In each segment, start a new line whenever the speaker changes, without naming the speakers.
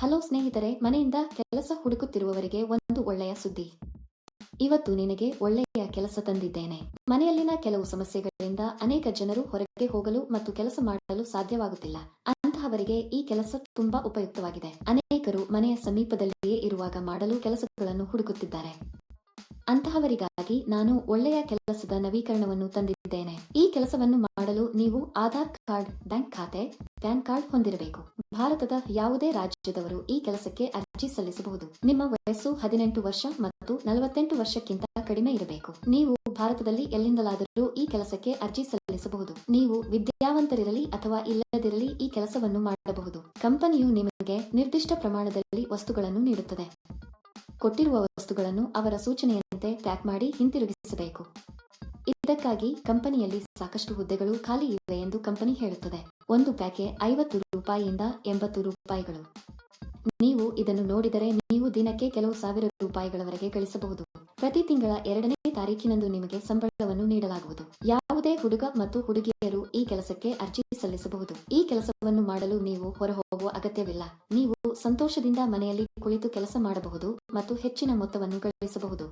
Hello ಸ್ನೇಹಿತರೆ, ಮನೆಯಿಂದ ಕೆಲಸ ಹುಡುಕುತ್ತಿರುವವರಿಗೆ ಒಂದು ಒಳ್ಳೆಯ ಸುದ್ದಿ. ಇವತ್ತು ನಿನಗೆ ಒಳ್ಳೆಯ ಕೆಲಸ ತಂದಿದ್ದೇನೆ. ಮನೆಯಲ್ಲಿನ ಕೆಲವು ಸಮಸ್ಯೆಗಳಿಂದ ಅನೇಕ ಜನರು ಹೊರಗೆ ಹೋಗಲು ಮತ್ತು ಕೆಲಸ ಮಾಡಲು ಸಾಧ್ಯವಾಗುತ್ತಿಲ್ಲ. ಅಂತಹವರಿಗೆ ಈ ಕೆಲಸ ತುಂಬಾ ಉಪಯುಕ್ತವಾಗಿದೆ. ಅನೇಕರು ಮನೆಯ ಸಮೀಪದಲ್ಲಿಯೇ ಇರುವಾಗ ಮಾಡಲು ಕೆಲಸಗಳನ್ನು ಹುಡುಕುತ್ತಿದ್ದಾರೆ. ಅಂತಹವರಿಗಾಗಿ ನಾನು ಒಳ್ಳೆಯ ಕೆಲಸದ ನವೀಕರಣವನ್ನು ತಂದಿದ್ದೇನೆ. ಈ ಕೆಲಸವನ್ನು ಮಾಡಲು ನೀವು ಆಧಾರ್ ಕಾರ್ಡ್, ಬ್ಯಾಂಕ್ ಖಾತೆ, ಪ್ಯಾನ್ ಕಾರ್ಡ್ ಹೊಂದಿರಬೇಕು. ಭಾರತದ ಯಾವುದೇ ರಾಜ್ಯದವರು ಈ ಕೆಲಸಕ್ಕೆ ಅರ್ಜಿ ಸಲ್ಲಿಸಬಹುದು. ನಿಮ್ಮ ವಯಸ್ಸು ಹದಿನೆಂಟು ವರ್ಷ ಮತ್ತು ನಲವತ್ತೆಂಟು ವರ್ಷಕ್ಕಿಂತ ಕಡಿಮೆ ಇರಬೇಕು. ನೀವು ಭಾರತದಲ್ಲಿ ಎಲ್ಲಿಂದಲಾದರೂ ಈ ಕೆಲಸಕ್ಕೆ ಅರ್ಜಿ ಸಲ್ಲಿಸಬಹುದು. ನೀವು ವಿದ್ಯಾವಂತರಿರಲಿ ಅಥವಾ ಇಲ್ಲದಿರಲಿ ಈ ಕೆಲಸವನ್ನು ಮಾಡಬಹುದು. ಕಂಪನಿಯು ನಿಮಗೆ ನಿರ್ದಿಷ್ಟ ಪ್ರಮಾಣದಲ್ಲಿ ವಸ್ತುಗಳನ್ನು ನೀಡುತ್ತದೆ. ಕೊಟ್ಟಿರುವ ವಸ್ತುಗಳನ್ನು ಅವರ ಸೂಚನೆಯಂತೆ ಪ್ಯಾಕ್ ಮಾಡಿ ಹಿಂತಿರುಗಿಸಬೇಕು. ಇದಕ್ಕಾಗಿ ಕಂಪನಿಯಲ್ಲಿ ಸಾಕಷ್ಟು ಹುದ್ದೆಗಳು ಖಾಲಿ ಇವೆ ಎಂದು ಕಂಪನಿ ಹೇಳುತ್ತದೆ. ಒಂದು ಪ್ಯಾಕೆ ಐವತ್ತು ರೂಪಾಯಿಯಿಂದ ಎಂಬತ್ತು ರೂಪಾಯಿಗಳು. ನೀವು ಇದನ್ನು ನೋಡಿದರೆ ನೀವು ದಿನಕ್ಕೆ ಕೆಲವು ಸಾವಿರ ರೂಪಾಯಿಗಳವರೆಗೆ ಗಳಿಸಬಹುದು. ಪ್ರತಿ ತಿಂಗಳ ಎರಡನೇ ತಾರೀಕಿನಂದು ನಿಮಗೆ ಸಂಬಳವನ್ನು ನೀಡಲಾಗುವುದು. ಯಾವುದೇ ಹುಡುಗ ಮತ್ತು ಹುಡುಗಿಯರು ಈ ಕೆಲಸಕ್ಕೆ ಅರ್ಜಿ ಸಲ್ಲಿಸಬಹುದು. ಈ ಕೆಲಸವನ್ನು ಮಾಡಲು ನೀವು ಹೊರಹೋಗುವ ಅಗತ್ಯವಿಲ್ಲ. ನೀವು ಸಂತೋಷದಿಂದ ಮನೆಯಲ್ಲಿ ಕುಳಿತು ಕೆಲಸ ಮಾಡಬಹುದು ಮತ್ತು ಹೆಚ್ಚಿನ ಮೊತ್ತವನ್ನು ಗಳಿಸಬಹುದು.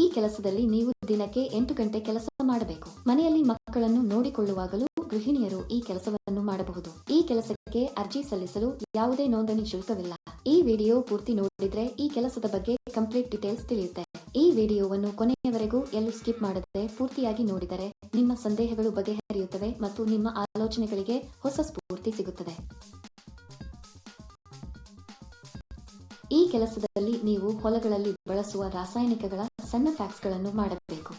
ಈ ಕೆಲಸದಲ್ಲಿ ನೀವು ದಿನಕ್ಕೆ ಎಂಟು ಗಂಟೆ ಕೆಲಸ ಮಾಡಬೇಕು. ಮನೆಯಲ್ಲಿ ಮಕ್ಕಳನ್ನು ನೋಡಿಕೊಳ್ಳುವಾಗಲೂ ಗೃಹಿಣಿಯರು ಈ ಕೆಲಸವನ್ನು ಮಾಡಬಹುದು. ಈ ಕೆಲಸಕ್ಕೆ ಅರ್ಜಿ ಸಲ್ಲಿಸಲು ಯಾವುದೇ ನೋಂದಣಿ ಶುಲ್ಕವಿಲ್ಲ. ಈ ವಿಡಿಯೋ ಪೂರ್ತಿ ನೋಡಿದ್ರೆ ಈ ಕೆಲಸದ ಬಗ್ಗೆ ಕಂಪ್ಲೀಟ್ ಡೀಟೇಲ್ಸ್ ತಿಳಿಯುತ್ತೆ. ಈ ವಿಡಿಯೋವನ್ನು ಕೊನೆಯವರೆಗೂ ಎಲ್ಲೂ ಸ್ಕಿಪ್ ಮಾಡದೆ ಪೂರ್ತಿಯಾಗಿ ನೋಡಿದರೆ ನಿಮ್ಮ ಸಂದೇಹಗಳು ಬಗೆಹರಿಯುತ್ತವೆ ಮತ್ತು ನಿಮ್ಮ ಆಲೋಚನೆಗಳಿಗೆ ಹೊಸ ಸ್ಫೂರ್ತಿ ಸಿಗುತ್ತದೆ. ಈ ಕೆಲಸದಲ್ಲಿ ನೀವು ಹೊಲಗಳಲ್ಲಿ ಬಳಸುವ ರಾಸಾಯನಿಕಗಳ ಸಣ್ಣ ಫ್ಯಾಕ್ಸ್ಗಳನ್ನು ಮಾಡಬೇಕು.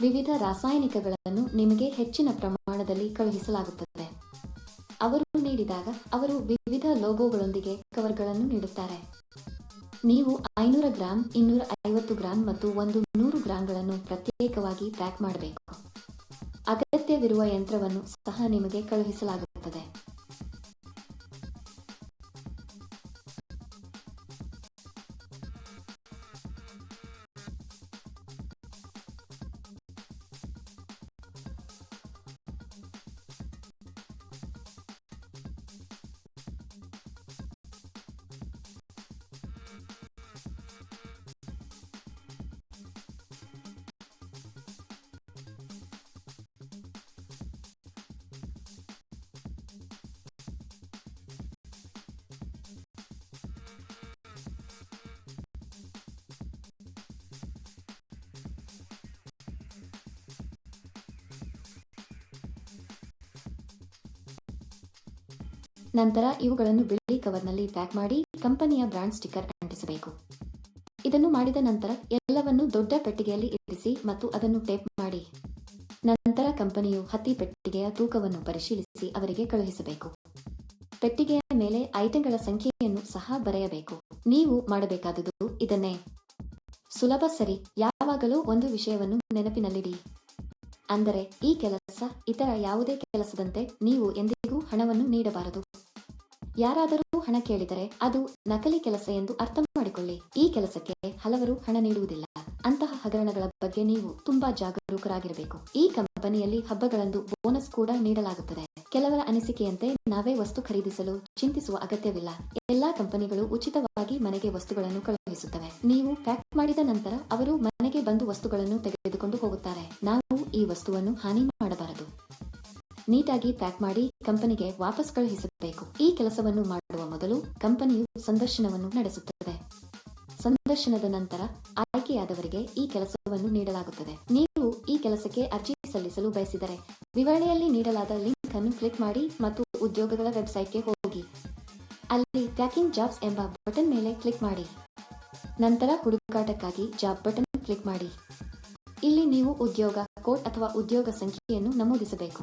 ವಿವಿಧ ರಾಸಾಯನಿಕಗಳನ್ನು ನಿಮಗೆ ಹೆಚ್ಚಿನ ಪ್ರಮಾಣದಲ್ಲಿ ಕಳುಹಿಸಲಾಗುತ್ತದೆ. ಅವರು ನೀಡಿದಾಗ ಅವರು ವಿವಿಧ ಲೋಗೋಗಳೊಂದಿಗೆ ಕವರ್ಗಳನ್ನು ನೀಡುತ್ತಾರೆ. ನೀವು ಐನೂರ ಗ್ರಾಂ ಇನ್ನೂರ ಐವತ್ತು ಗ್ರಾಂ ಮತ್ತು ಒಂದು ನೂರು ಗ್ರಾಂಗಳನ್ನು ಪ್ರತ್ಯೇಕವಾಗಿ ಪ್ಯಾಕ್ ಮಾಡಬೇಕು. ಅಗತ್ಯವಿರುವ ಯಂತ್ರವನ್ನು ಸಹ ನಿಮಗೆ ಕಳುಹಿಸಲಾಗುತ್ತದೆ. ನಂತರ ಇವುಗಳನ್ನು ಬಿಳಿ ಕವರ್ನಲ್ಲಿ ಪ್ಯಾಕ್ ಮಾಡಿ ಕಂಪನಿಯ ಬ್ರಾಂಡ್ ಸ್ಟಿಕ್ಕರ್ ಅಂಟಿಸಬೇಕು. ಇದನ್ನು ಮಾಡಿದ ನಂತರ ಎಲ್ಲವನ್ನು ದೊಡ್ಡ ಪೆಟ್ಟಿಗೆಯಲ್ಲಿ ಇರಿಸಿ ಮತ್ತು ಅದನ್ನು ಟೇಪ್ ಮಾಡಿ. ನಂತರ ಕಂಪನಿಯು ಹತ್ತಿ ಪೆಟ್ಟಿಗೆಯ ತೂಕವನ್ನು ಪರಿಶೀಲಿಸಿ ಅವರಿಗೆ ಕಳುಹಿಸಬೇಕು. ಪೆಟ್ಟಿಗೆಯ ಮೇಲೆ ಐಟಂಗಳ ಸಂಖ್ಯೆಯನ್ನು ಸಹ ಬರೆಯಬೇಕು. ನೀವು ಮಾಡಬೇಕಾದುದು ಇದನ್ನೇ. ಸುಲಭ ಸರಿ, ಯಾವಾಗಲೂ ಒಂದು ವಿಷಯವನ್ನು ನೆನಪಿನಲ್ಲಿಡಿ. ಅಂದರೆ ಈ ಕೆಲಸ ಇತರ ಯಾವುದೇ ಕೆಲಸದಂತೆ ನೀವು ಎಂದಿಗೂ ಹಣವನ್ನು ನೀಡಬಾರದು. ಯಾರಾದರೂ ಹಣ ಕೇಳಿದರೆ ಅದು ನಕಲಿ ಕೆಲಸ ಎಂದು ಅರ್ಥ ಮಾಡಿಕೊಳ್ಳಿ. ಈ ಕೆಲಸಕ್ಕೆ ಹಲವರು ಹಣ ನೀಡುವುದಿಲ್ಲ. ಅಂತಹ ಹಗರಣಗಳ ಬಗ್ಗೆ ನೀವು ತುಂಬಾ ಜಾಗರೂಕರಾಗಿರಬೇಕು. ಈ ಕಂಪನಿಯಲ್ಲಿ ಹಬ್ಬಗಳಂದು ಬೋನಸ್ ಕೂಡ ನೀಡಲಾಗುತ್ತದೆ. ಕೆಲವರ ಅನಿಸಿಕೆಯಂತೆ ನಾವೇ ವಸ್ತು ಖರೀದಿಸಲು ಚಿಂತಿಸುವ ಅಗತ್ಯವಿಲ್ಲ. ಎಲ್ಲಾ ಕಂಪನಿಗಳು ಉಚಿತವಾಗಿ ಮನೆಗೆ ವಸ್ತುಗಳನ್ನು ಕಳುಹಿಸುತ್ತವೆ. ನೀವು ಪ್ಯಾಕ್ ಮಾಡಿದ ನಂತರ ಅವರು ಮನೆಗೆ ಬಂದು ವಸ್ತುಗಳನ್ನು ತೆಗೆದುಕೊಂಡು ಹೋಗುತ್ತಾರೆ. ನಾವು ಈ ವಸ್ತುವನ್ನು ಹಾನಿ ಮಾಡಬಾರದು. ನೀಟಾಗಿ ಪ್ಯಾಕ್ ಮಾಡಿ ಕಂಪನಿಗೆ ವಾಪಸ್ ಕಳುಹಿಸಬೇಕು. ಈ ಕೆಲಸವನ್ನು ಮಾಡುವ ಮೊದಲು ಕಂಪನಿಯು ಸಂದರ್ಶನವನ್ನು ನಡೆಸುತ್ತದೆ. ಸಂದರ್ಶನದ ನಂತರ ಆಯ್ಕೆಯಾದವರಿಗೆ ಈ ಕೆಲಸವನ್ನು ನೀಡಲಾಗುತ್ತದೆ. ನೀವು ಈ ಕೆಲಸಕ್ಕೆ ಅರ್ಜಿ ಸಲ್ಲಿಸಲು ಬಯಸಿದರೆ ವಿವರಣೆಯಲ್ಲಿ ನೀಡಲಾದ ಲಿಂಕ್ ಅನ್ನು ಕ್ಲಿಕ್ ಮಾಡಿ ಮತ್ತು ಉದ್ಯೋಗಗಳ ವೆಬ್ಸೈಟ್ಗೆ ಹೋಗಿ. ಅಲ್ಲಿ ಪ್ಯಾಕಿಂಗ್ ಜಾಬ್ಸ್ ಎಂಬ ಬಟನ್ ಮೇಲೆ ಕ್ಲಿಕ್ ಮಾಡಿ. ನಂತರ ಹುಡುಕಾಟಕ್ಕಾಗಿ ಜಾಬ್ ಬಟನ್ ಕ್ಲಿಕ್ ಮಾಡಿ. ಇಲ್ಲಿ ನೀವು ಉದ್ಯೋಗ ಕೋಡ್ ಅಥವಾ ಉದ್ಯೋಗ ಸಂಖ್ಯೆಯನ್ನು ನಮೂದಿಸಬೇಕು.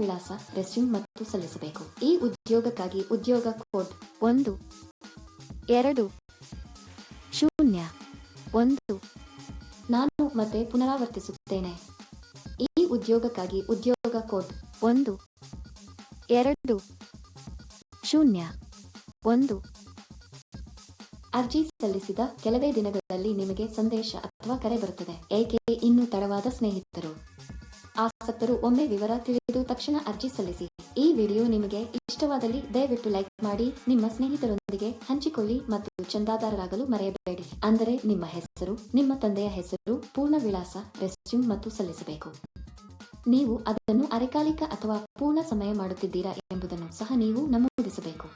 ವಿಳಾಸ ರೆಸ್ಯೂಮ್ ಮತ್ತು ಸಲ್ಲಿಸಬೇಕು. ಈ ಉದ್ಯೋಗಕ್ಕಾಗಿ ಉದ್ಯೋಗ ಕೋಡ್ ಒಂದು, ಎರಡು, ಶೂನ್ಯ, ಒಂದು ನಾನು ಮತ್ತೆ ಪುನರಾವರ್ತಿಸುತ್ತೇನೆ. ಈ ಉದ್ಯೋಗಕ್ಕಾಗಿ ಉದ್ಯೋಗ ಕೋಡ್ ಒಂದು, ಎರಡು, ಶೂನ್ಯ, ಒಂದು. ಅರ್ಜಿ ಸಲ್ಲಿಸಿದ ಕೆಲವೇ ದಿನಗಳಲ್ಲಿ ನಿಮಗೆ ಸಂದೇಶ ಅಥವಾ ಕರೆ ಬರುತ್ತದೆ. ಏಕೆ ಇನ್ನೂ ತಡವಾದ ಸ್ನೇಹಿತರು? ಆಸಕ್ತರು ಒಮ್ಮೆ ವಿವರ ತಿಳಿದು ತಕ್ಷಣ ಅರ್ಜಿ ಸಲ್ಲಿಸಿ. ಈ ವಿಡಿಯೋ ನಿಮಗೆ ಇಷ್ಟವಾದಲ್ಲಿ ದಯವಿಟ್ಟು ಲೈಕ್ ಮಾಡಿ, ನಿಮ್ಮ ಸ್ನೇಹಿತರೊಂದಿಗೆ ಹಂಚಿಕೊಳ್ಳಿ ಮತ್ತು ಚಂದಾದಾರರಾಗಲು ಮರೆಯಬೇಡಿ. ಅಂದರೆ ನಿಮ್ಮ ಹೆಸರು, ನಿಮ್ಮ ತಂದೆಯ ಹೆಸರು, ಪೂರ್ಣ ವಿಳಾಸ, ರೆಸ್ಯೂಮ್ ಮತ್ತು ಸಲ್ಲಿಸಬೇಕು. ನೀವು ಅದನ್ನು ಅರೆಕಾಲಿಕ ಅಥವಾ ಪೂರ್ಣ ಸಮಯ ಮಾಡುತ್ತಿದ್ದೀರಾ ಎಂಬುದನ್ನು ಸಹ ನೀವು ನಮೂದಿಸಬೇಕು.